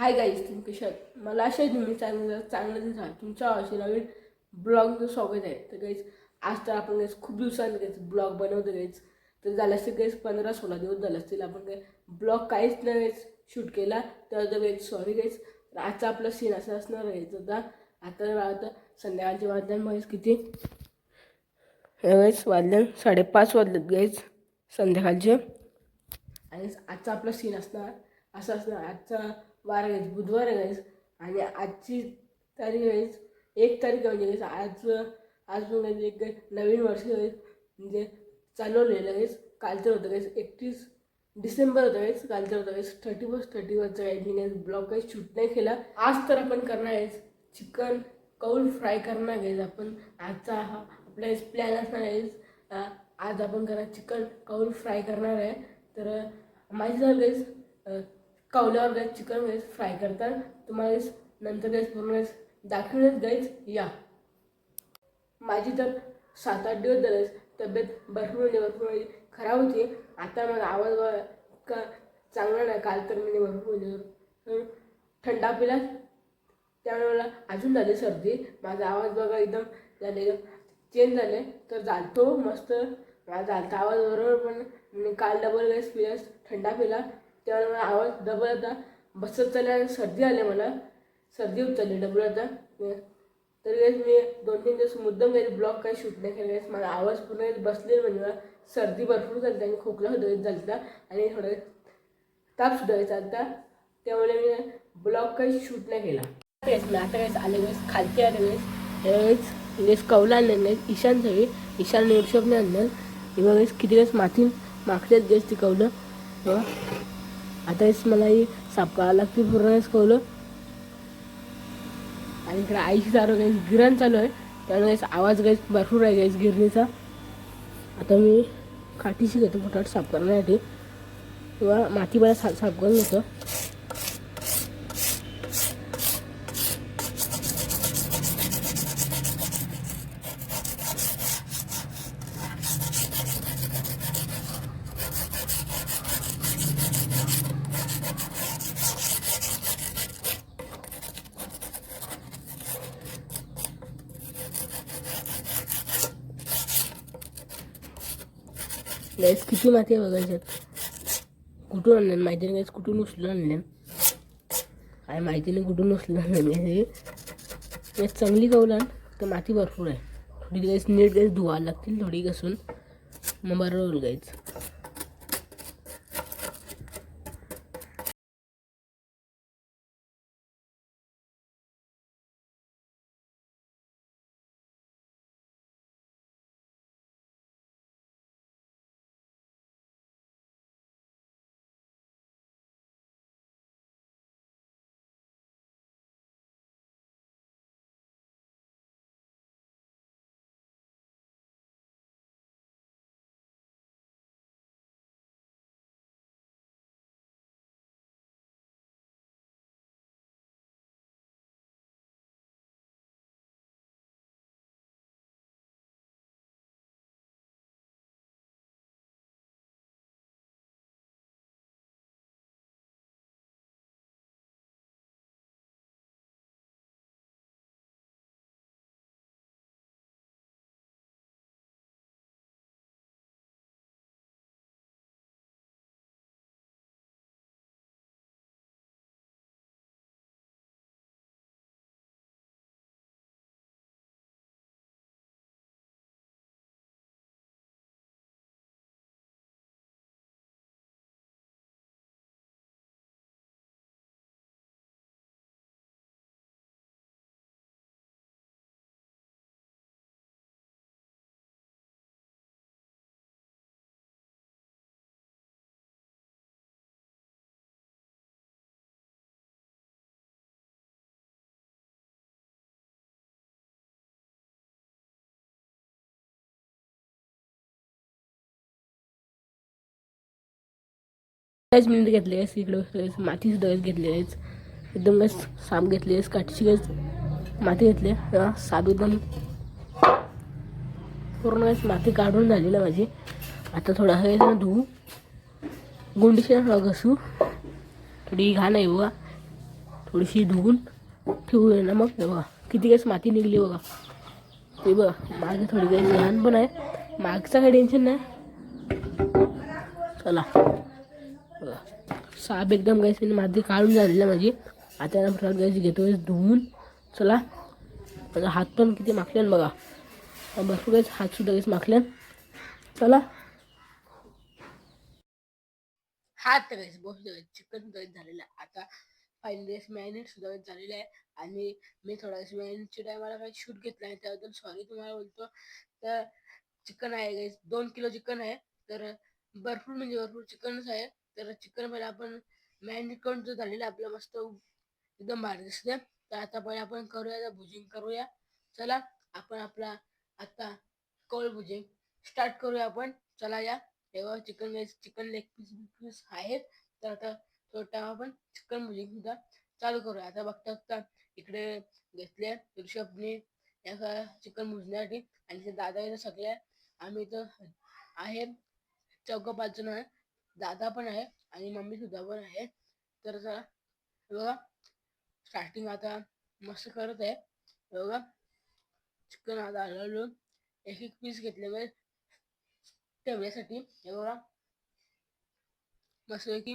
Hi guys तुम कशा मला अशा तुम्ही चांगलं चांगलं दिसत तुमच्या अशी नवीन ब्लॉग स्वागत आहे. तर गाईज आज तर आपण गाईज खूप दिवसांनी गाईज ब्लॉग बनवतो गाईज तर झालं असतील गाईज पंधरा सोळा दिवस झालं असतील. आपण काय ब्लॉग काहीच नाही गाईज शूट केला. तर गाईज सॉरी गाईज तर आजचा आपला सीन असा असणार गाईज होता आता आता संध्याकाळचे वाजल्यान गाईज किती. गाईज वाजल्यान साडेपाच वाजलेत गाईज संध्याकाळचे. आणि आजचा आपला सीन असणार असं असणार. आजचा वार आहे बुधवार गाईस आणि आजची तारीख आहे एक तारीख म्हणजे guys, आज आज पण म्हणजे guys एक नवीन वर्ष आहे म्हणजे चालवलेलं आहे कालचं होतं गाईस एकतीस डिसेंबर होतं गाईस कालचं होतं गाईस थर्टी फर्स्ट थर्टी फर्स्टचं काही मी ब्लॉग काही शूट नाही केला. आज तर आपण करणार आहेस चिकन कौल फ्राय करणार आहे आपण. आजचा हा आपला प्लॅन असणार आहे आज आपण करा चिकन कौल फ्राय करणार आहे. तर माहिती झालं गाईस कौल्यावर चिकन गैस फ्राय करतात. तुम्हाला नंतर गैस पूर्ण guys दाखवूनच गाईस या. माझी तर सात आठ दिवस झाले तब्येत भरपूर भरपूर म्हणजे खराब होती. आता मला आवाज का इतका चांगला नाही. काल तर मी भरपूर म्हणजे भरपूर थंडा पिला. त्यामुळे मला अजून झाली सर्दी. माझा आवाज बघा एकदम झाले. चेंज झाले. तर जातो मस्त. माझा झालता आवाज बरोबर पण मी काल डबल वेळेस पिलास थंडा पिला. त्यामुळे मला आवाज डबल आता बसत चालल्या सर्दी आली मला. सर्दी होत चालली डबल आता. तर गाईस मी दोन तीन दिवस मुद्दाम काही ब्लॉग काही शूट नाही केलं. गाईस माझा आवाज पूर्ण बसले म्हणजे मला सर्दी भरपूर झाली आणि खोकला होत झालता आणि थोडं ताप सुद्धा यायचा आता त्यामुळे मी ब्लॉग काही शूट नाही केला. मी आता काहीच आले वेळेस खालती आले वेळेस त्यावेळेस वेळेस कौला आणलं नाही. ईशान सगळी ईशान निर्षभने आणलं तेव्हा वेळेस किती वेळेस माती मागच्याच गेस ती कौलं. आता हेच मला ही साफ करावं लागते पूर्ण कळलं कौलं आणि इकडे आईशी चालू गाईस गिरण चालू आहे त्यामुळे आवाज गाईस भरपूर आहे गाईस गिरणीचा आता मी काठीशी घेतो फटाफट साफ करण्यासाठी किंवा माती मला साफ साफ करून घेतो गाईस किती माती आहे बघायच्यात कुठून आणलं माहिती नाही गाईस कुठून उचलून आणलं काय माहिती नाही कुठून उचलून आणलं हे. चांगली कवलान तर माती भरपूर आहे. थोडी गाईस नीट गाईस धुवायला लागतील थोडी घसून. मग बरोबर गाईच पाच मिनिट घेतले आहेस इकडं माती सुद्धा घेतली आहेस एकदम गॅस साप घेतली आहेस काठीची माती घेतली साप एकदम पूर्ण माती काढून झाली ना माझी. आता थोडा वेळ धुवू गुंडीशी थोडा घसू. थोडी घाण आहे बुवा. थोडीशी धुवून ठेवू ना मग. बघा किती गॅस माती निघली बघा. ते बघा मागे थोडी काही घाण पण आहे. मागचं काही टेन्शन नाही. चला. साप एकदम गॅस मी माती काढून झालेली आहे माझी. आता ना गॅस घेतो धुवून. चला. माझा हात पण किती माखल्यान बघा. भरपूर गॅस हात सुद्धा गॅस माखल्यान. चला. हात गॅस बस चिकन गॅस झालेला आहे आता फायनल गॅस मॅरिनेट सुद्धा झालेला आहे. आणि मी थोडा वेळेस मॅरिनेटच्या टायमाला काही शूट घेतला आहे त्याबद्दल सॉरी तुम्हाला बोलतो. तर चिकन आहे गॅस दोन किलो चिकन आहे. तर भरपूर म्हणजे भरपूर चिकनच आहे. तर चिकन पहिले आपण मॅरिनेट करून जो झालेला आपला आपलं मस्त एकदम भारी दिसते तर आता पहिले आपण करूया भुजिंग करूया. चला आपण आपला आता कोल भुजिंग. स्टार्ट करूया आपण. चला या. तेव्हा chicken chicken leg piece piece आहेत. तर आता तो आपण चिकन भुजिंग सुद्धा. चालू करूया. आता बघता बघता इकडे घेतले ऋषभने या चिकन भुजण्यासाठी. आणि ते दादा सगळ्या. सगळे आम्ही इथं आहे. चौघ पाच जण आहे. दादा पण आहे आणि मम्मी सुद्धा पण आहे. तर चला बघा स्टार्टिंग आता मस्त करत आहे. बघा चिकन आता हलवलं. एक एक पीस घेतले ठेवण्यासाठी. हे बघा. मस्त की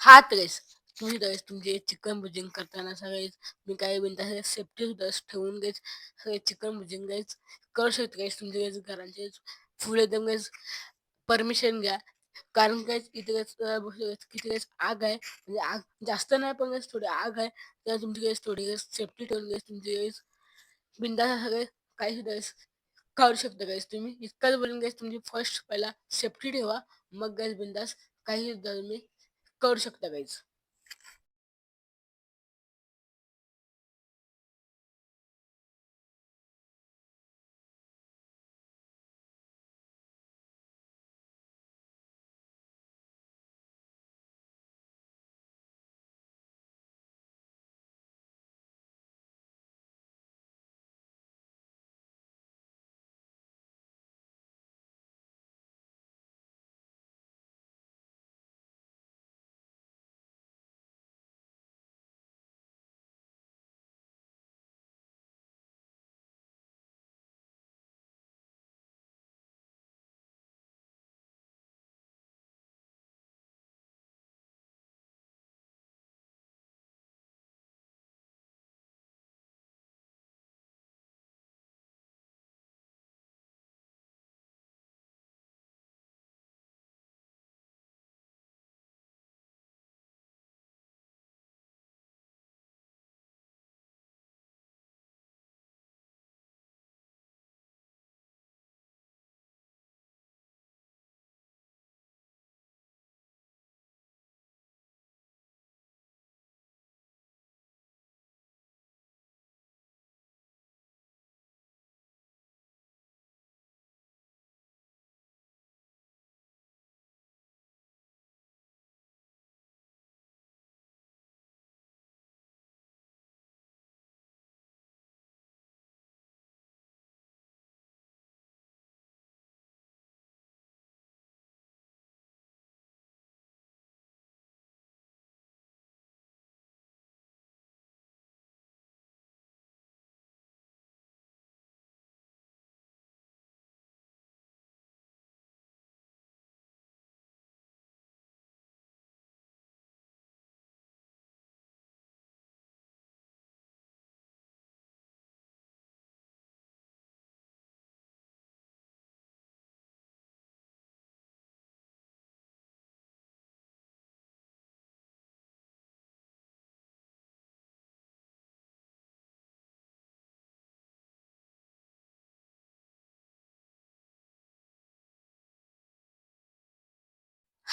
हा रेस तुम्ही दरेस तुमचे चिकन भुजिंग करताना सगळेच मी काही बिनता सेफ्टी सुद्धा ठेवून गैस सगळे चिकन भुजिंग गैस करू शकत गैस तुमचे गैस घरांचे फुल एकदम गैस परमिशन घ्या. कारण काय इथे किती गैस आग आहे. म्हणजे आग जास्त नाही पण गैस थोडी आग आहे. तर तुमची गैस थोडी गैस सेफ्टी ठेवून गैस तुमची गैस बिंदा सगळे काही सुद्धा करू शकता गैस तुम्ही. इतकंच बोलून गैस तुमची फर्स्ट पहिला सेफ्टी ठेवा. मग गॅस बिंदास काही सुद्धा तुम्ही करू शकता गाईज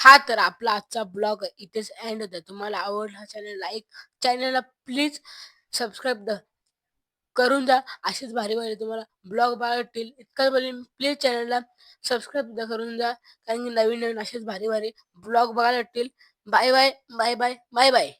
हा तर आपला आजचा ब्लॉग इथेच एंड होता तुम्हाला आवडला चॅनल लाईक चॅनलला प्लीज सबस्क्राईब करून जा. असेच भारी भारी तुम्हाला ब्लॉग बघतील भेटतील इतकं बोलेन प्लीज चॅनलला सबस्क्राईब करून जा. कारण की नवीन नवीन असेच भारी भारी ब्लॉग बघायला भेटतील. Bye bye bye bye bye bye